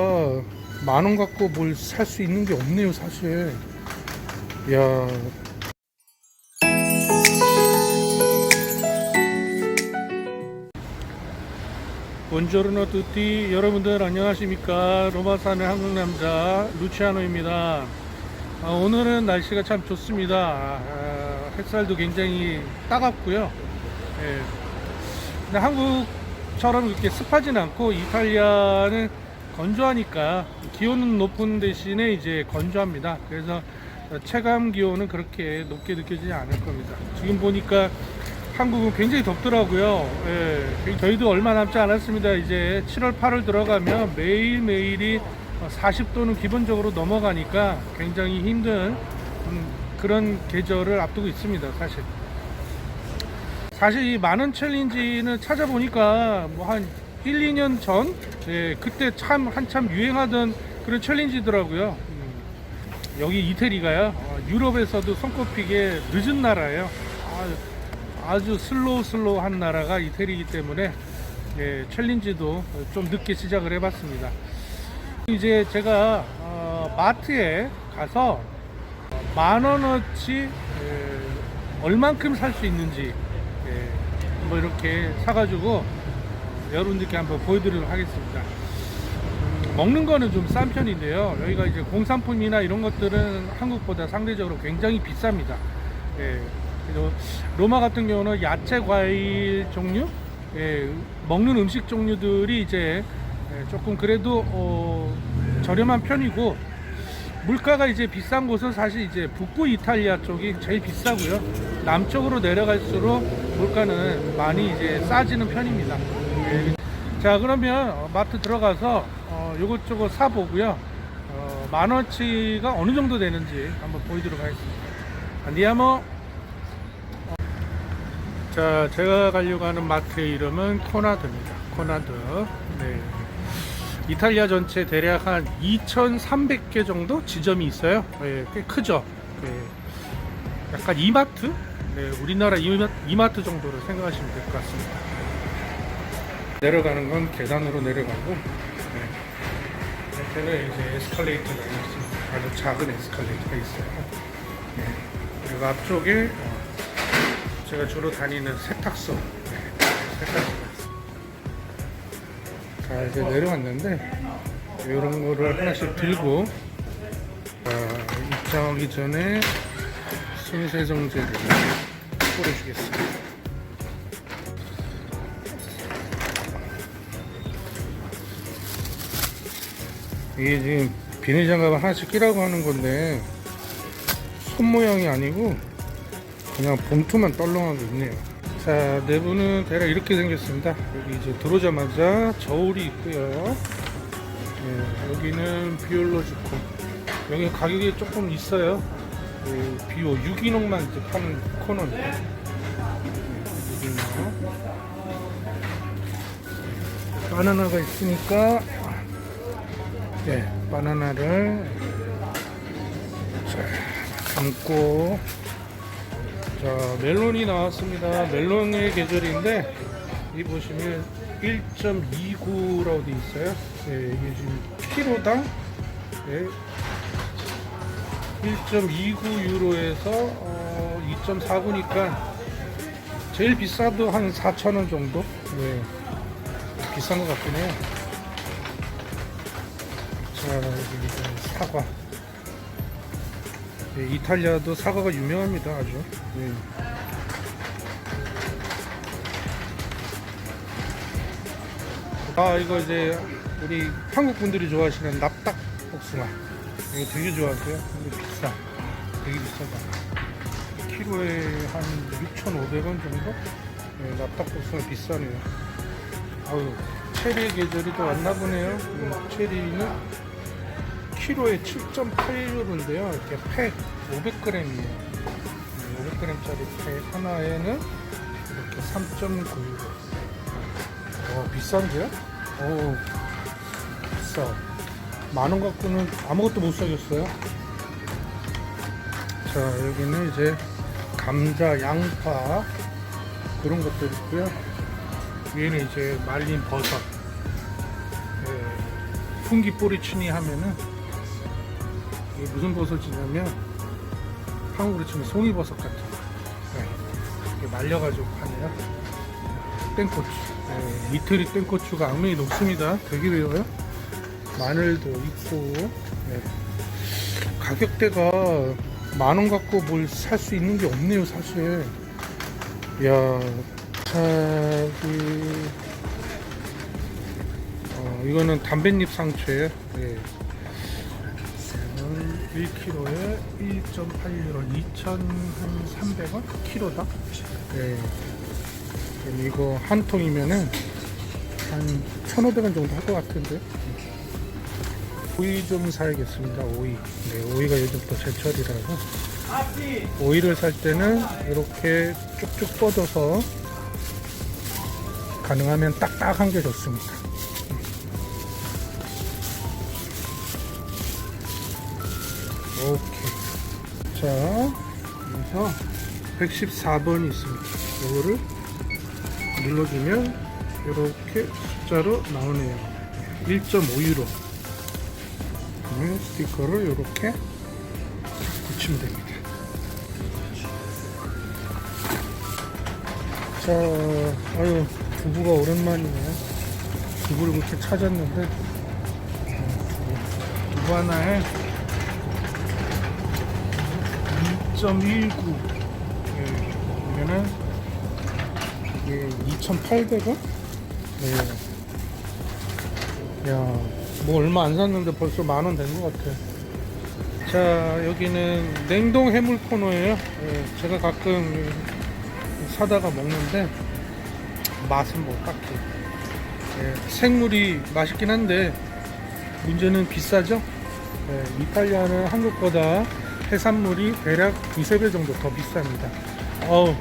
아, 만원 갖고 뭘 살 수 있는 게 없네요, 사실. 야. 본조르노 뚜띠 여러분들 안녕하십니까 로마산의 한국남자 루치아노입니다 아, 오늘은 날씨가 참 좋습니다 아, 햇살도 굉장히 따갑고요 예. 근데 한국처럼 그렇게 습하진 않고 이탈리아는 건조하니까 기온은 높은 대신에 이제 건조합니다. 그래서 체감 기온은 그렇게 높게 느껴지지 않을 겁니다. 지금 보니까 한국은 굉장히 덥더라고요. 예, 저희도 얼마 남지 않았습니다. 이제 7월, 8월 들어가면 매일 매일이 40도는 기본적으로 넘어가니까 굉장히 힘든 음, 그런 계절을 앞두고 있습니다. 사실. 사실 이 많은 챌린지는 찾아보니까 뭐 한 1, 2년 전 예, 그때 참 한참 유행하던 그런 챌린지더라고요. 음, 여기 이태리가요. 어, 유럽에서도 손꼽히게 늦은 나라예요. 아, 주 슬로우 슬로우한 나라가 이태리이기 때문에 예, 챌린지도 좀 늦게 시작을 해봤습니다. 이제 제가 어, 마트에 가서 만 원어치 예, 얼만큼 살 수 있는지 예, 뭐 이렇게 사가지고 여러분들께 한번 보여드리도록 하겠습니다. 음, 먹는 거는 좀 싼 편인데요. 여기가 이제 공산품이나 이런 것들은 한국보다 상대적으로 굉장히 비쌉니다. 예, 그래서 로마 같은 경우는 야채, 과일 종류, 예, 먹는 음식 종류들이 이제 예, 조금 그래도 어, 저렴한 편이고 물가가 이제 비싼 곳은 사실 이제 북부 이탈리아 쪽이 제일 비싸고요. 남쪽으로 내려갈수록 물가는 많이 이제 싸지는 편입니다. 예. 자 그러면 어, 마트 들어가서 어, 요것저것 사 보고요. 어, 만원치가 어느 정도 되는지 한번 보여드리도록 하겠습니다. 안디아모. 자 제가 가려고 하는 마트의 이름은 코나드입니다. 코나드. 네. 이탈리아 전체 대략 한 2,300개 정도 지점이 있어요. 예, 꽤 크죠. 예, 약간 이마트? 네, 우리나라 이마, 이마트 정도로 생각하시면 될 것 같습니다. 내려가는 건 계단으로 내려가고, 네. 옆에는 이제 에스컬레이터가 있습니다. 아주 작은 에스컬레이터가 있어요. 네. 그리고 앞쪽에 어, 제가 주로 다니는 세탁소, 네, 세탁소. 자 이제 내려왔는데 이런 거를 하나씩 들고 자, 입장하기 전에 손세정제를 뿌려주겠습니다. 이게 지금 비닐 장갑을 하나씩 끼라고 하는 건데 손 모양이 아니고 그냥 봉투만 떨렁하고 있네요. 자 내부는 대략 이렇게 생겼습니다. 여기 이제 들어오자마자 저울이 있고요. 네, 여기는 비올로지코 여기 가격이 조금 있어요. 그 비오 유기농만 이제 파는 코너인데. 네, 유기농 바나나가 있으니까 네, 바나나를 자, 담고. 자 멜론이 나왔습니다. 멜론의 계절인데 이 보시면 1.29라고 돼 있어요. 네, 이게 지금 키로당? 네, 1.29 유로에서 어, 2.49니까 제일 비싸도 한 4,000원 정도? 네, 비싼 것 같긴 해요 이제 사과. 네, 이탈리아도 사과가 유명합니다 아주. 네. 아 이거 이제 우리 한국 분들이 좋아하시는 납작 복숭아. 이거 되게 좋아하세요? 근데 비싸. 되게 비싸다. 키로에 한 6,500원 정도? 네, 납작 복숭아 비싸네요. 아유 체리 계절이 또 왔나 보네요. 음, 체리는 키로에 7.8유로인데요. 이렇게 팩 500g이에요. 500g짜리 팩 하나에는 이렇게 3.9유로. 어, 비싼데요? 어, 비싸. 만원 갖고는 아무것도 못 사겠어요. 자, 여기는 이제 감자, 양파 그런 것들 있고요. 위에는 이제 말린 버섯. 예. 풍기 꼬리치니 하면은 이게 무슨 버섯이냐면 한국으로 치면 송이버섯 같은 거. 네. 이게 말려가지고 파네요. 땡고추. 네, 이태리 땡고추가 악명이 높습니다. 되게 매워요. 마늘도 있고 네. 가격대가 만 원 갖고 뭘 살 수 있는 게 없네요, 사실. 야, 자기 어, 이거는 담뱃잎 상추예요. 예. 이거는 1kg에 1.8유로 2,300원 키로당. 예. 그럼 이거 한 통이면은 한 1,500원 정도 할 것 같은데. 오이 좀 사야겠습니다. 오이. 네, 오이가 요즘부터 제철이라서. 오이를 살 때는 이렇게 쭉쭉 뻗어서 가능하면 딱딱한 게 좋습니다. 오케이. 자, 여기서 114번이 있습니다. 이거를 눌러주면 이렇게 숫자로 나오네요. 1.5유로. 스티커를 이렇게 붙이면 됩니다. 자, 아유, 두부가 오랜만이네요. 두부를 그렇게 찾았는데, 음, 두부 하나에 2.19. 예, 그러면은, 이게 2,800원? 네. 야, 뭐 얼마 안 샀는데 벌써 만 원 된 것 같아. 자, 여기는 냉동 해물 코너예요. 예, 제가 가끔 사다가 먹는데 맛은 뭐 딱히 예, 생물이 맛있긴 한데 문제는 비싸죠. 예, 이탈리아는 한국보다 해산물이 대략 두세 배 정도 더 비쌉니다. 어우,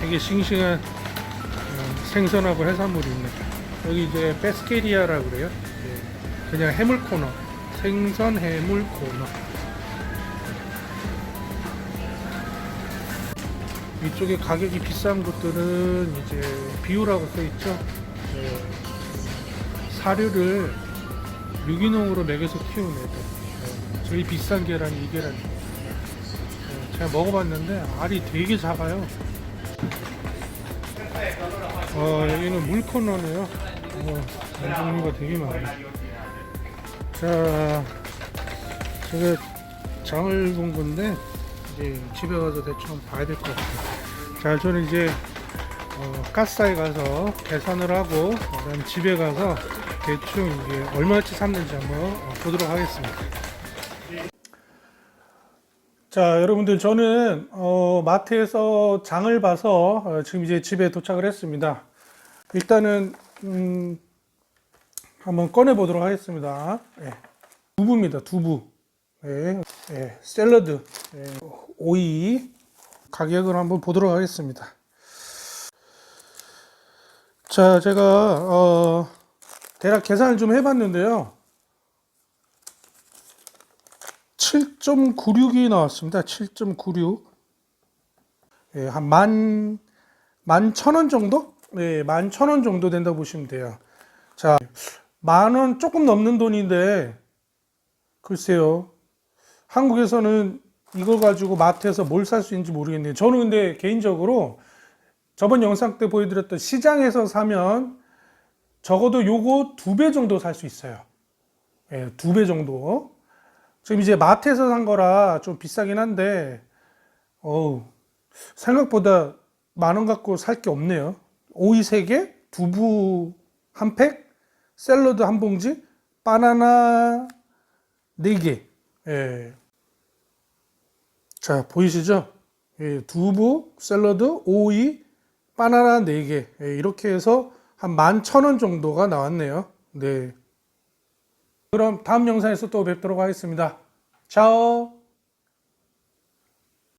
되게 싱싱한 어, 생선하고 해산물이 있네. 여기 이제 베스케리아라 그래요. 예, 그냥 해물 코너, 생선 해물 코너. 이쪽에 가격이 비싼 곳들은 이제 비유라고 써 있죠. 예, 사료를 유기농으로 먹여서 키우는 애들. 예, 제일 비싼 계란이 이 계란이에요. 예, 제가 먹어봤는데 알이 되게 작아요. 어, 여기는 물 코너네요. 어, 종류가 되게 많아요. 자, 제가 장을 본 건데 이제 집에 가서 대충 봐야 될 것 같아요. 자, 저는 이제 어, 가스사에 가서 계산을 하고 그다음 집에 가서 대충 이게 얼마치 샀는지 한번 어, 보도록 하겠습니다. 자, 여러분들 저는 어, 마트에서 장을 봐서 어, 지금 이제 집에 도착을 했습니다. 일단은 음, 한번 꺼내 보도록 하겠습니다. 예. 두부입니다. 두부. 예, 예, 샐러드, 예, 오이 가격을 한번 보도록 하겠습니다. 자, 제가 어, 대략 계산을 좀 해봤는데요. 7.96이 나왔습니다. 7.96. 예, 한 만, 만 천 원 정도? 예, 만 천 원 정도 된다고 보시면 돼요. 자, 만 원 조금 넘는 돈인데, 글쎄요. 한국에서는 이걸 가지고 마트에서 뭘 살 수 있는지 모르겠네요. 저는 근데 개인적으로 저번 영상 때 보여드렸던 시장에서 사면 적어도 요거 두 배 정도 살 수 있어요. 예, 두 배 정도. 지금 이제 마트에서 산 거라 좀 비싸긴 한데, 어우, 생각보다 만 원 갖고 살 게 없네요. 오이 3개, 두부 한 팩, 샐러드 한 봉지, 바나나 4개. 예. 자, 보이시죠? 예, 두부, 샐러드, 오이, 바나나 4개. 예, 이렇게 해서 한 11,000원 정도가 나왔네요. 네. 그럼 다음 영상에서 또 뵙도록 하겠습니다. 차오!